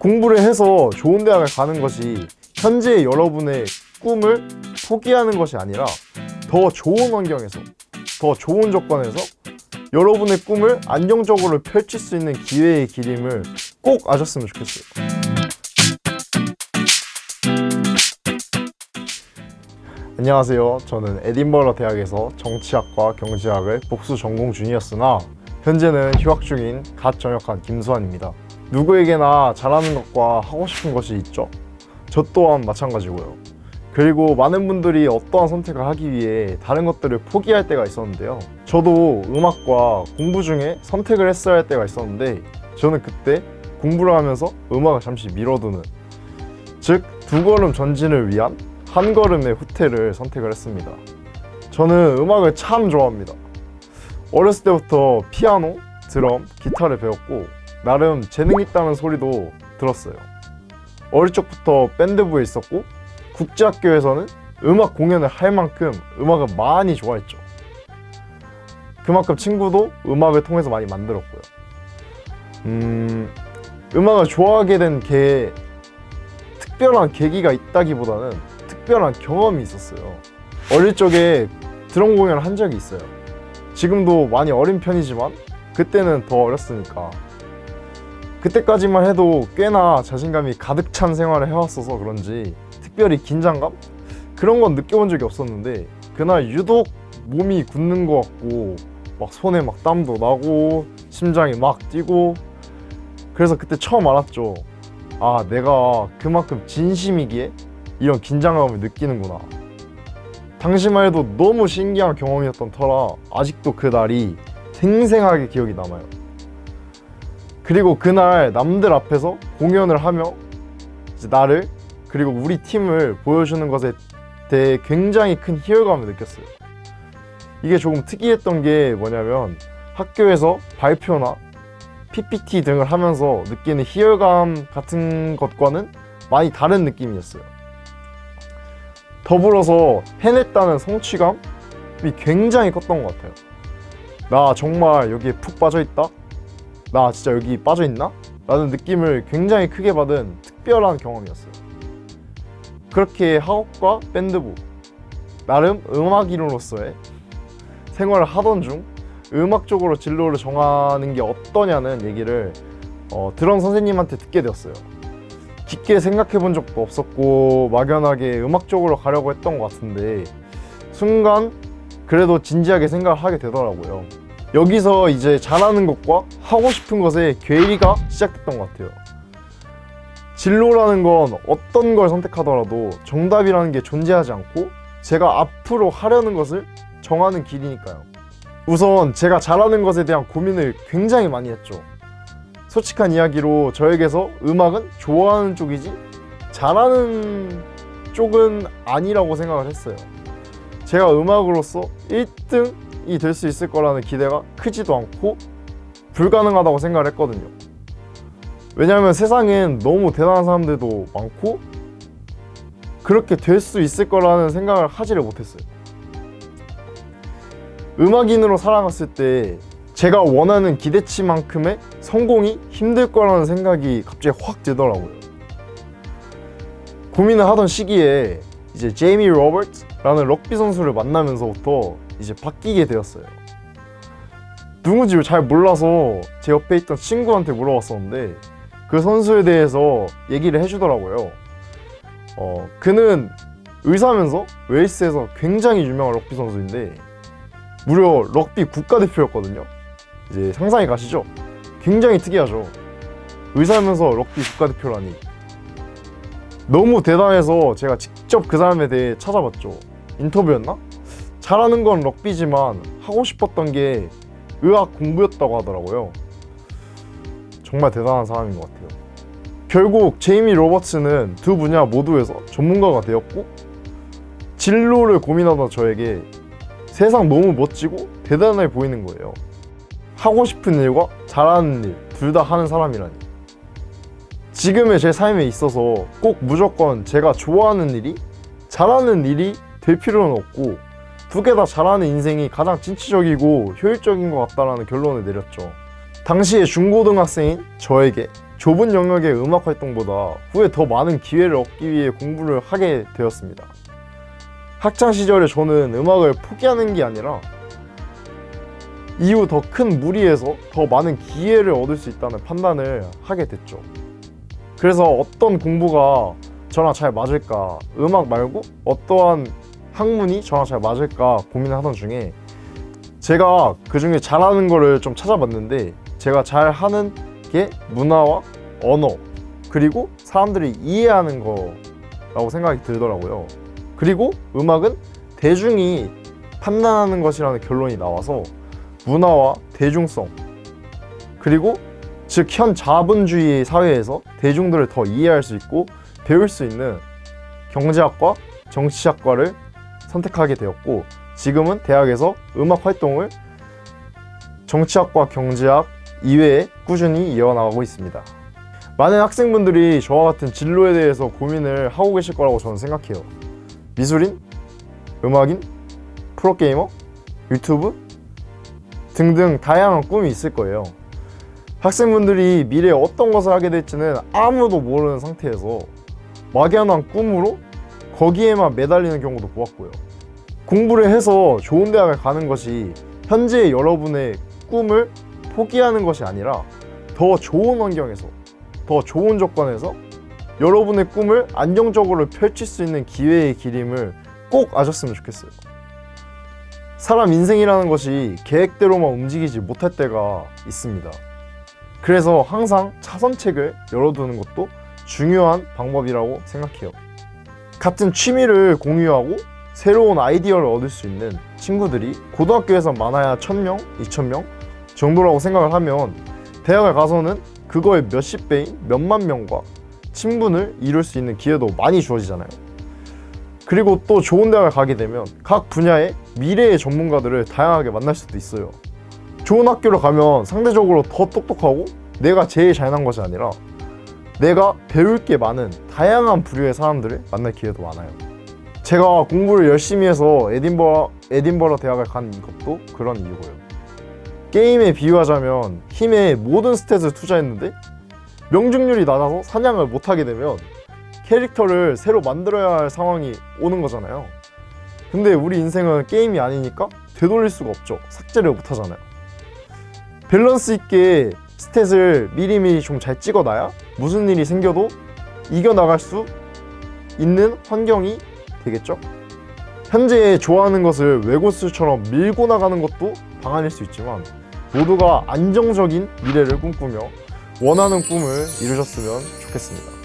공부를 해서 좋은 대학을 가는 것이 현재 여러분의 꿈을 포기하는 것이 아니라 더 좋은 환경에서 더 좋은 조건에서 여러분의 꿈을 안정적으로 펼칠 수 있는 기회의 길임을 꼭 아셨으면 좋겠어요. 안녕하세요. 저는 에딘버러 대학에서 정치학과 경제학을 복수 전공 중이었으나 현재는 휴학 중인 갓 전역한 김수환입니다. 누구에게나 잘하는 것과 하고 싶은 것이 있죠. 저 또한 마찬가지고요. 그리고 많은 분들이 어떠한 선택을 하기 위해 다른 것들을 포기할 때가 있었는데요. 저도 음악과 공부 중에 선택을 했어야 할 때가 있었는데 저는 그때 공부를 하면서 음악을 잠시 미뤄두는 즉 두 걸음 전진을 위한 한 걸음의 후퇴를 선택을 했습니다. 저는 음악을 참 좋아합니다. 어렸을 때부터 피아노, 드럼, 기타를 배웠고 나름 재능 있다는 소리도 들었어요. 어릴 적부터 밴드부에 있었고 국제학교에서는 음악 공연을 할 만큼 음악을 많이 좋아했죠. 그만큼 친구도 음악을 통해서 많이 만들었고요. 음, 음악을 좋아하게 된 게 특별한 계기가 있다기보다는 특별한 경험이 있었어요. 어릴 적에 드럼 공연을 한 적이 있어요. 지금도 많이 어린 편이지만 그때는 더 어렸으니까 그때까지만 해도 꽤나 자신감이 가득 찬 생활을 해왔어서 그런지 특별히 긴장감 그런 건 느껴본 적이 없었는데 그날 유독 몸이 굳는 것 같고 막 손에 막 땀도 나고 심장이 막 뛰고 그래서 그때 처음 알았죠. 아 내가 그만큼 진심이기에 이런 긴장감을 느끼는구나. 당시만 해도 너무 신기한 경험이었던 터라 아직도 그 날이 생생하게 기억이 남아요. 그리고 그날 남들 앞에서 공연을 하며 나를 그리고 우리 팀을 보여주는 것에 대해 굉장히 큰 희열감을 느꼈어요. 이게 조금 특이했던 게 뭐냐면 학교에서 발표나 PPT 등을 하면서 느끼는 희열감 같은 것과는 많이 다른 느낌이었어요. 더불어서 해냈다는 성취감이 굉장히 컸던 것 같아요. 나 정말 여기에 푹 빠져 있다? 나 진짜 여기 빠져 있나? 라는 느낌을 굉장히 크게 받은 특별한 경험이었어요. 그렇게 학업과 밴드부, 나름 음악인으로서의 생활을 하던 중 음악적으로 진로를 정하는 게 어떠냐는 얘기를 어, 드럼 선생님한테 듣게 되었어요. 깊게 생각해 본 적도 없었고 막연하게 음악 쪽으로 가려고 했던 것 같은데 순간 그래도 진지하게 생각을 하게 되더라고요. 여기서 이제 잘하는 것과 하고 싶은 것의 괴리가 시작됐던 것 같아요. 진로라는 건 어떤 걸 선택하더라도 정답이라는 게 존재하지 않고 제가 앞으로 하려는 것을 정하는 길이니까요. 우선 제가 잘하는 것에 대한 고민을 굉장히 많이 했죠. 솔직한 이야기로 저에게서 음악은 좋아하는 쪽이지 잘하는 쪽은 아니라고 생각을 했어요. 제가 음악으로서 1등 이 될 수 있을 거라는 기대가 크지도 않고 불가능하다고 생각을 했거든요. 왜냐하면 세상엔 너무 대단한 사람들도 많고 그렇게 될 수 있을 거라는 생각을 하지를 못했어요. 음악인으로 살아갔을 때 제가 원하는 기대치만큼의 성공이 힘들 거라는 생각이 갑자기 확 들더라고요. 고민을 하던 시기에 이제 제이미 로버츠라는 럭비 선수를 만나면서부터 이제 바뀌게 되었어요. 누군지 잘 몰라서 제 옆에 있던 친구한테 물어봤었는데 그 선수에 대해서 얘기를 해주더라고요. 어, 그는 의사면서 웨일스에서 굉장히 유명한 럭비 선수인데 무려 럭비 국가대표였거든요. 이제 상상이 가시죠? 굉장히 특이하죠. 의사면서 럭비 국가대표라니. 너무 대단해서 제가 직접 그 사람에 대해 찾아봤죠. 인터뷰였나? 잘하는 건 럭비지만 하고 싶었던 게 의학 공부였다고 하더라고요. 정말 대단한 사람인 것 같아요. 결국 제이미 로버츠는 두 분야 모두에서 전문가가 되었고 진로를 고민하던 저에게 세상 너무 멋지고 대단해 보이는 거예요. 하고 싶은 일과 잘하는 일 둘 다 하는 사람이라니. 지금의 제 삶에 있어서 꼭 무조건 제가 좋아하는 일이 잘하는 일이 될 필요는 없고 두 개 다 잘하는 인생이 가장 진취적이고 효율적인 것 같다라는 결론을 내렸죠. 당시에 중고등학생인 저에게 좁은 영역의 음악 활동보다 후에 더 많은 기회를 얻기 위해 공부를 하게 되었습니다. 학창 시절에 저는 음악을 포기하는 게 아니라 이후 더 큰 무리에서 더 많은 기회를 얻을 수 있다는 판단을 하게 됐죠. 그래서 어떤 공부가 저랑 잘 맞을까, 음악 말고 어떠한 학문이 저랑 잘 맞을까 고민을 하던 중에 제가 그 중에 잘하는 거를 좀 찾아봤는데 제가 잘 하는 게 문화와 언어 그리고 사람들이 이해하는 거라고 생각이 들더라고요. 그리고 음악은 대중이 판단하는 것이라는 결론이 나와서 문화와 대중성 그리고 즉 현 자본주의 사회에서 대중들을 더 이해할 수 있고 배울 수 있는 경제학과 정치학과를 선택하게 되었고 지금은 대학에서 음악 활동을 정치학과 경제학 이외에 꾸준히 이어나가고 있습니다. 많은 학생분들이 저와 같은 진로에 대해서 고민을 하고 계실 거라고 저는 생각해요. 미술인, 음악인, 프로게이머, 유튜브 등등 다양한 꿈이 있을 거예요. 학생분들이 미래에 어떤 것을 하게 될지는 아무도 모르는 상태에서 막연한 꿈으로 거기에만 매달리는 경우도 보았고요. 공부를 해서 좋은 대학을 가는 것이 현재 여러분의 꿈을 포기하는 것이 아니라 더 좋은 환경에서 더 좋은 조건에서 여러분의 꿈을 안정적으로 펼칠 수 있는 기회의 기림을 꼭 아셨으면 좋겠어요. 사람 인생이라는 것이 계획대로만 움직이지 못할 때가 있습니다. 그래서 항상 차선책을 열어두는 것도 중요한 방법이라고 생각해요. 같은 취미를 공유하고 새로운 아이디어를 얻을 수 있는 친구들이 고등학교에서 많아야 1000명, 2000명 정도라고 생각을 하면 대학을 가서는 그거의 몇십 배인 몇만 명과 친분을 이룰 수 있는 기회도 많이 주어지잖아요. 그리고 또 좋은 대학을 가게 되면 각 분야의 미래의 전문가들을 다양하게 만날 수도 있어요. 좋은 학교를 가면 상대적으로 더 똑똑하고 내가 제일 잘난 것이 아니라 내가 배울 게 많은 다양한 부류의 사람들을 만날 기회도 많아요. 제가 공부를 열심히 해서 에딘버러, 에딘버러 대학을 간 것도 그런 이유고요. 게임에 비유하자면 힘에 모든 스탯을 투자했는데 명중률이 낮아서 사냥을 못하게 되면 캐릭터를 새로 만들어야 할 상황이 오는 거잖아요. 근데 우리 인생은 게임이 아니니까 되돌릴 수가 없죠. 삭제를 못 하잖아요. 밸런스 있게 스탯을 미리미리 좀 잘 찍어놔야 무슨 일이 생겨도 이겨나갈 수 있는 환경이 되겠죠? 현재 좋아하는 것을 외고수처럼 밀고 나가는 것도 방안일 수 있지만 모두가 안정적인 미래를 꿈꾸며 원하는 꿈을 이루셨으면 좋겠습니다.